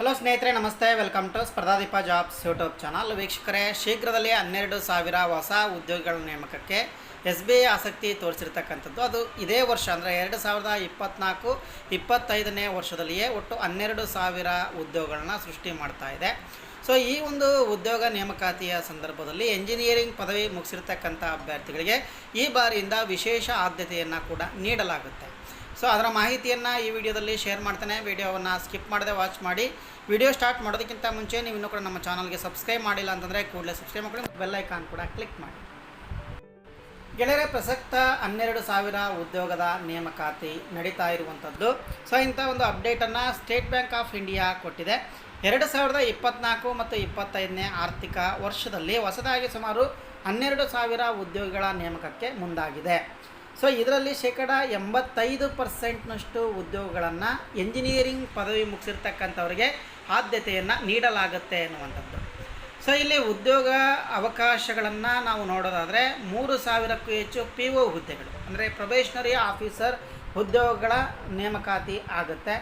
Hello ಸ್ನೇಹಿತರೆ, ನಮಸ್ತೆ. Welcome to Spardhadeepa jobs YouTube channel. ವೀಕ್ಷಕರೇ, ಶೀಘ್ರದಲ್ಲೇ ಹನ್ನೆರಡು ಸಾವಿರ ಹೊಸ ಉದ್ಯೋಗಿಗಳ ನೇಮಕಕ್ಕೆ ಎಸ್ ಬಿ ಐ ಆಸಕ್ತಿ ತೋರಿಸಿರ್ತಕ್ಕಂಥದ್ದು. ಅದು ಇದೇ ವರ್ಷ ಅಂದರೆ ಎರಡು ಸಾವಿರದ ಇಪ್ಪತ್ತ್ನಾಲ್ಕು ಇಪ್ಪತ್ತೈದನೇ ವರ್ಷದಲ್ಲಿಯೇ ಒಟ್ಟು ಹನ್ನೆರಡು ಸಾವಿರ ಉದ್ಯೋಗಗಳನ್ನ ಸೃಷ್ಟಿ ಮಾಡ್ತಾ ಇದೆ. ಸೊ ಈ ಒಂದು ಉದ್ಯೋಗ ನೇಮಕಾತಿಯ ಸಂದರ್ಭದಲ್ಲಿ ಎಂಜಿನಿಯರಿಂಗ್ ಪದವಿ ಮುಗಿಸಿರ್ತಕ್ಕಂಥ ಅಭ್ಯರ್ಥಿಗಳಿಗೆ ಈ ಬಾರಿಯಿಂದ ವಿಶೇಷ ಆದ್ಯತೆಯನ್ನು ಕೂಡ ನೀಡಲಾಗುತ್ತೆ. ಸೊ ಅದರ ಮಾಹಿತಿಯನ್ನು ಈ ವಿಡಿಯೋದಲ್ಲಿ ಶೇರ್ ಮಾಡ್ತೇನೆ. ವಿಡಿಯೋವನ್ನು ಸ್ಕಿಪ್ ಮಾಡದೆ ವಾಚ್ ಮಾಡಿ. ವಿಡಿಯೋ ಸ್ಟಾರ್ಟ್ ಮಾಡೋದಕ್ಕಿಂತ ಮುಂಚೆ ನೀವು ಇನ್ನೂ ಕೂಡ ನಮ್ಮ ಚಾನಲ್ಗೆ ಸಬ್ಸ್ಕ್ರೈಬ್ ಮಾಡಿಲ್ಲ ಅಂತಂದರೆ ಕೂಡಲೇ ಸಬ್ಸ್ಕ್ರೈಬ್ ಮಾಡಿ ಬೆಲ್ ಐಕಾನ್ ಕೂಡ ಕ್ಲಿಕ್ ಮಾಡಿ. ಗೆಳೆಯರೆ ಪ್ರಸಕ್ತ ಹನ್ನೆರಡು ಸಾವಿರ ಉದ್ಯೋಗದ ನೇಮಕಾತಿ ನಡೀತಾ ಇರುವಂಥದ್ದು. ಸೊ ಇಂಥ ಒಂದು ಅಪ್ಡೇಟನ್ನು ಸ್ಟೇಟ್ ಬ್ಯಾಂಕ್ ಆಫ್ ಇಂಡಿಯಾ ಕೊಟ್ಟಿದೆ. ಎರಡು ಸಾವಿರದ ಇಪ್ಪತ್ತ್ನಾಲ್ಕು ಮತ್ತು ಇಪ್ಪತ್ತೈದನೇ ಆರ್ಥಿಕ ವರ್ಷದಲ್ಲಿ ಹೊಸದಾಗಿ ಸುಮಾರು ಹನ್ನೆರಡು ಸಾವಿರ ಉದ್ಯೋಗಿಗಳ ನೇಮಕಕ್ಕೆ ಮುಂದಾಗಿದೆ. ಸೊ ಇದರಲ್ಲಿ ಶೇಕಡ ಎಂಬತ್ತೈದು ಪರ್ಸೆಂಟ್ನಷ್ಟು ಉದ್ಯೋಗಗಳನ್ನು ಎಂಜಿನಿಯರಿಂಗ್ ಪದವಿ ಮುಗಿಸಿರ್ತಕ್ಕಂಥವ್ರಿಗೆ ಆದ್ಯತೆಯನ್ನು ನೀಡಲಾಗುತ್ತೆ ಎನ್ನುವಂಥದ್ದು ಸೊ ಇಲ್ಲಿ ಉದ್ಯೋಗ ಅವಕಾಶಗಳನ್ನು ನಾವು ನೋಡೋದಾದರೆ ಮೂರು ಸಾವಿರಕ್ಕೂ ಹೆಚ್ಚು ಪಿ ಒ ಹುದ್ದೆಗಳು. ಅಂದರೆ ಪ್ರೊಬೇಷನರಿ ಆಫೀಸರ್ ಉದ್ಯೋಗಗಳ ನೇಮಕಾತಿ ಆಗುತ್ತೆ.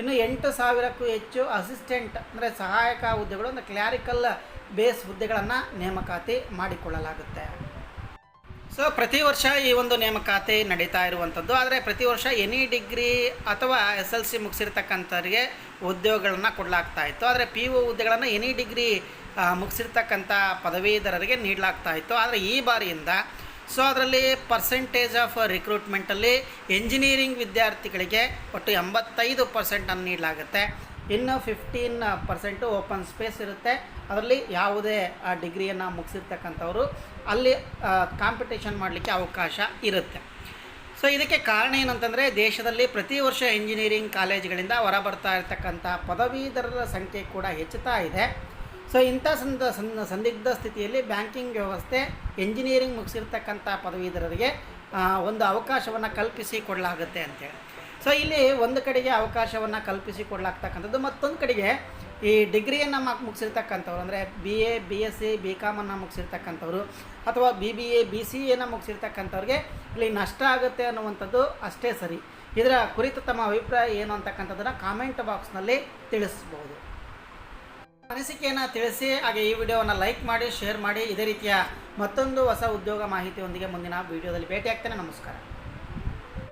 ಇನ್ನು ಎಂಟು ಸಾವಿರಕ್ಕೂ ಹೆಚ್ಚು ಅಸಿಸ್ಟೆಂಟ್ ಅಂದರೆ ಸಹಾಯಕ ಹುದ್ದೆಗಳು, ಅಂದರೆ ಕ್ಲಾರಿಕಲ್ ಬೇಸ್ ಹುದ್ದೆಗಳನ್ನು ನೇಮಕಾತಿ ಮಾಡಿಕೊಳ್ಳಲಾಗುತ್ತೆ. ಸೊ ಪ್ರತಿ ವರ್ಷ ಈ ಒಂದು ನೇಮಕಾತಿ ನಡೀತಾ ಇರುವಂಥದ್ದು. ಆದರೆ ಪ್ರತಿ ವರ್ಷ ಎನಿ ಡಿಗ್ರಿ ಅಥವಾ ಎಸ್ ಎಲ್ ಸಿ ಮುಗಿಸಿರ್ತಕ್ಕಂಥವ್ರಿಗೆ ಉದ್ಯೋಗಗಳನ್ನು ಕೊಡಲಾಗ್ತಾ ಇತ್ತು. ಆದರೆ ಪಿ ಯು ಹುದ್ದೆಗಳನ್ನು ಎನಿ ಡಿಗ್ರಿ ಮುಗಿಸಿರ್ತಕ್ಕಂಥ ಪದವೀಧರರಿಗೆ ನೀಡಲಾಗ್ತಾ ಇತ್ತು. ಆದರೆ ಈ ಬಾರಿಯಿಂದ ಸೊ ಅದರಲ್ಲಿ ಪರ್ಸೆಂಟೇಜ್ ಆಫ್ ರಿಕ್ರೂಟ್ಮೆಂಟಲ್ಲಿ ಎಂಜಿನಿಯರಿಂಗ್ ವಿದ್ಯಾರ್ಥಿಗಳಿಗೆ ಒಟ್ಟು ಎಂಬತ್ತೈದು ಪರ್ಸೆಂಟನ್ನು ನೀಡಲಾಗುತ್ತೆ. ಇನ್ನು ಫಿಫ್ಟೀನ್ ಪರ್ಸೆಂಟು ಓಪನ್ ಸ್ಪೇಸ್ ಇರುತ್ತೆ. ಅದರಲ್ಲಿ ಯಾವುದೇ ಡಿಗ್ರಿಯನ್ನು ಮುಗಿಸಿರ್ತಕ್ಕಂಥವ್ರು ಅಲ್ಲಿ ಕಾಂಪಿಟೇಷನ್ ಮಾಡಲಿಕ್ಕೆ ಅವಕಾಶ ಇರುತ್ತೆ. ಸೊ ಇದಕ್ಕೆ ಕಾರಣ ಏನಂತಂದರೆ, ದೇಶದಲ್ಲಿ ಪ್ರತಿ ವರ್ಷ ಇಂಜಿನಿಯರಿಂಗ್ ಕಾಲೇಜುಗಳಿಂದ ಹೊರಬರ್ತಾ ಇರತಕ್ಕಂಥ ಪದವೀಧರರ ಸಂಖ್ಯೆ ಕೂಡ ಹೆಚ್ಚುತ್ತಾ ಇದೆ. ಸೊ ಇಂಥ ಸಂದ ಸಂದಿಗ್ಧ ಸ್ಥಿತಿಯಲ್ಲಿ ಬ್ಯಾಂಕಿಂಗ್ ವ್ಯವಸ್ಥೆ ಇಂಜಿನಿಯರಿಂಗ್ ಮುಗಿಸಿರ್ತಕ್ಕಂಥ ಪದವೀಧರರಿಗೆ ಒಂದು ಅವಕಾಶವನ್ನು ಕಲ್ಪಿಸಿ ಕೊಡಲಾಗುತ್ತೆ ಅಂತೇಳಿ. ಸೊ ಇಲ್ಲಿ ಒಂದು ಕಡೆಗೆ ಅವಕಾಶವನ್ನು ಕಲ್ಪಿಸಿ ಕೊಡಲಾಗ್ತಕ್ಕಂಥದ್ದು ಮತ್ತೊಂದು ಕಡೆಗೆ ಈ ಡಿಗ್ರಿಯನ್ನು ಮಾಕ್ ಮುಗಿಸಿರ್ತಕ್ಕಂಥವ್ರು, ಅಂದರೆ B A B S C B ಕಾಮನ್ನು ಮುಗಿಸಿರ್ತಕ್ಕಂಥವ್ರು, ಅಥವಾ B B A B C ಎನ್ನು ಮುಗಿಸಿರ್ತಕ್ಕಂಥವ್ರಿಗೆ ಇಲ್ಲಿ ನಷ್ಟ ಆಗುತ್ತೆ ಅನ್ನುವಂಥದ್ದು ಅಷ್ಟೇ ಸರಿ. ಇದರ ಕುರಿತು ತಮ್ಮ ಅಭಿಪ್ರಾಯ ಏನು ಅಂತಕ್ಕಂಥದ್ದನ್ನು ಕಾಮೆಂಟ್ ಬಾಕ್ಸ್ನಲ್ಲಿ ತಿಳಿಸ್ಬೋದು. ಅನಿಸಿಕೆಯನ್ನು ತಿಳಿಸಿ, ಹಾಗೆ ಈ ವಿಡಿಯೋವನ್ನು ಲೈಕ್ ಮಾಡಿ ಶೇರ್ ಮಾಡಿ, ಇದೇ ರೀತಿಯ ಮತ್ತೊಂದು ಹೊಸ ಉದ್ಯೋಗ ಮಾಹಿತಿಯೊಂದಿಗೆ ಮುಂದಿನ ವಿಡಿಯೋದಲ್ಲಿ ಭೇಟಿಯಾಗ್ತೇನೆ. ನಮಸ್ಕಾರ.